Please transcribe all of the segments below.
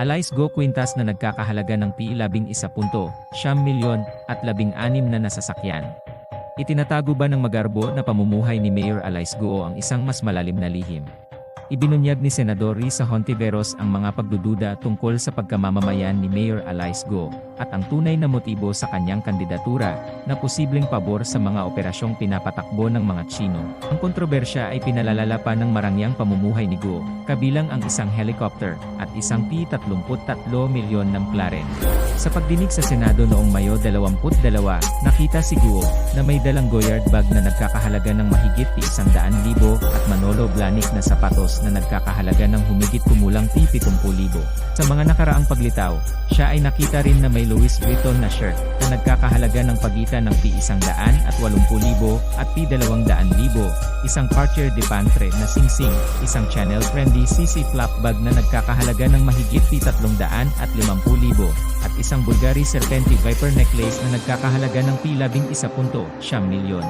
Alice Go Quintas na nagkakahalaga ng P11.1 milyon at 16 na nasasakyan. Itinatago ba ng magarbo na pamumuhay ni Mayor Alice Go ang isang mas malalim na lihim? Ibinunyag ni Senador Risa Hontiveros ang mga pagdududa tungkol sa pagkamamamayan ni Mayor Alice Go at ang tunay na motibo sa kanyang kandidatura na posibleng pabor sa mga operasyong pinapatakbo ng mga Chino. Ang kontrobersya ay pinalalala pa ng marangyang pamumuhay ni Go, kabilang ang isang helicopter at isang P-33 milyon ng McLaren. Sa pagdinig sa Senado noong Mayo 22, nakita si Guo na may dalang Goyard bag na nagkakahalaga ng mahigit P100,000 at Manolo Blahnik na sapatos na nagkakahalaga ng humigit kumulang P70,000. Sa mga nakaraang paglitaw, siya ay nakita rin na may Louis Vuitton na shirt na nagkakahalaga ng pagitan ng P100 at 80,000 at P200,000, isang Cartier de Pantre na singsing, isang Chanel Trendy CC flap bag na nagkakahalaga ng mahigit P300 at 50,000, at isang Bulgari Serpenti Viper necklace na nagkakahalaga ng P11.1 milyon.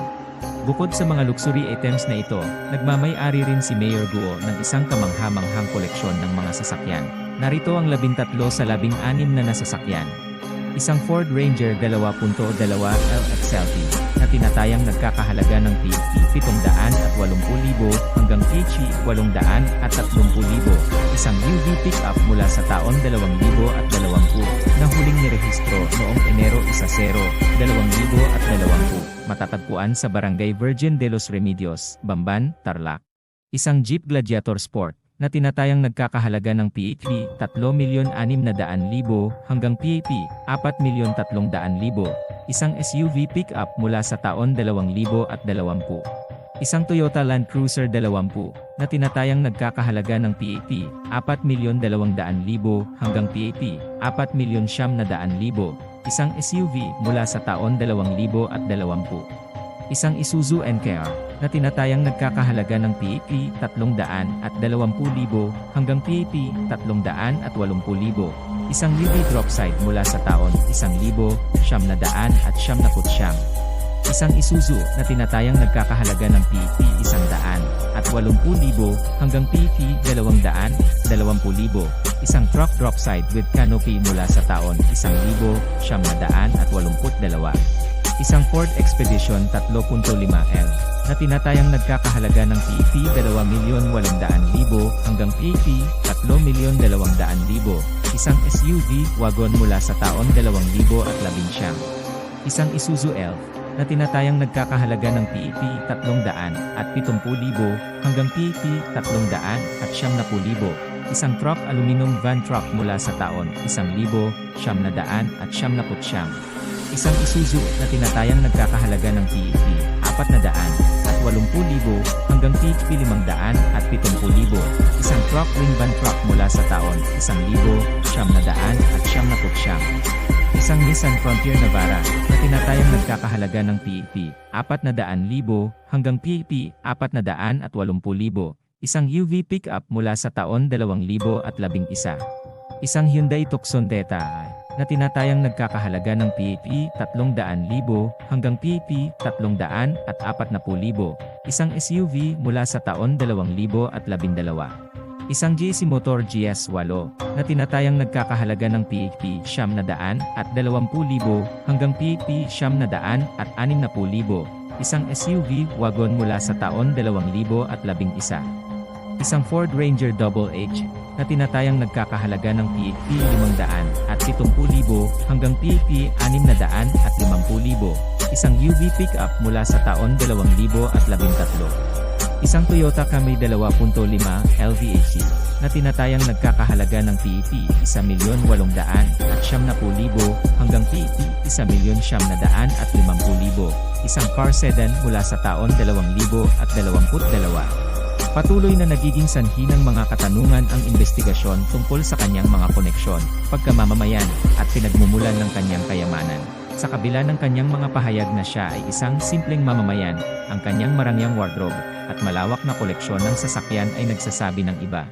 Bukod sa mga luxury items na ito, nagmamay-ari rin si Mayor Guo ng isang kamangha-manghang koleksyon ng mga sasakyan. Narito ang 13 sa 16 na nasasakyan. Isang Ford Ranger 2.2 LXLT na tinatayang nagkakahalaga ng PHP 780,000 hanggang PHP 830,000. Isang UV pickup mula sa taon 2020 na huling nirehistro noong Enero 10, 2020 matatagpuan sa Barangay Virgin de los Remedios, Bamban, Tarlac. Isang Jeep Gladiator Sport na tinatayang nagkakahalaga ng PHP 3,600,000 hanggang PHP 4,300,000. Isang SUV pickup mula sa taon 2020. Isang Toyota Land Cruiser 20 na tinatayang nagkakahalaga ng PHP 4,200,000 hanggang PHP 4,900,000. Isang SUV mula sa taon 2020. Isang Isuzu NKR na tinatayang nagkakahalaga ng PAP 300 at 20,000 hanggang PAP 300 at 80,000. Isang UV drop side mula sa taon 1,000, siyam na daan at siyam na putsyam. Isang Isuzu na tinatayang nagkakahalaga ng PAP 100 at 80,000 hanggang PAP 200, 20,000. Isang truck drop side with canopy mula sa taon 1,000, siyam na daan at 82. Isang Ford Expedition 3.5L na tinatayang nagkakahalaga ng PEP 2,800,000 hanggang PEP 3,200,000. Isang SUV wagon mula sa taon 2019. Isang Isuzu Elf na tinatayang nagkakahalaga ng PEP 300 at 70,000 hanggang PEP 300 at 70,000. Isang truck aluminum van truck mula sa taon 1,000, siyam na daan at siyam na putsyam. Isang Isuzu na tinatayang nagkakahalaga ng 400 at 80,000 hanggang PHP 500 at 70,000. Isang truck wing van truck mula sa taon 1,000, siyam na daan at siyam na putsyam. Isang Nissan Frontier Navara na tinatayang nagkakahalaga ng PHP 400,000 hanggang PHP 400 at 80,000. Isang UV pickup mula sa taon 2011. Isang Hyundai Tucson Theta na tinatayang nagkakahalaga ng PHP 300,000 hanggang PHP 300 at 40,000. Isang SUV mula sa taon 2012. Isang JC Motor GS8 na tinatayang nagkakahalaga ng PHP 900 at 20,000 hanggang PHP 900 at 60,000. Isang SUV wagon mula sa taon 2011. Isang Ford Ranger Double H na tinatayang nagkakahalaga ng PHP 500 at 70,000 hanggang PHP 600 at 50,000. Isang UV pickup mula sa taon 2013. Isang Toyota Camry 2.5 LVAC na tinatayang nagkakahalaga ng PHP 1,800,000 at 70,000 hanggang PHP 1,900,000 at 50,000. Isang car sedan mula sa taon 2022. Patuloy na nagiging sanhi ng mga katanungan ang investigasyon tungkol sa kanyang mga koneksyon, pagkamamamayan, at pinagmumulan ng kanyang kayamanan. Sa kabila ng kanyang mga pahayag na siya ay isang simpleng mamamayan, ang kanyang marangyang wardrobe, at malawak na koleksyon ng sasakyan ay nagsasabi ng iba.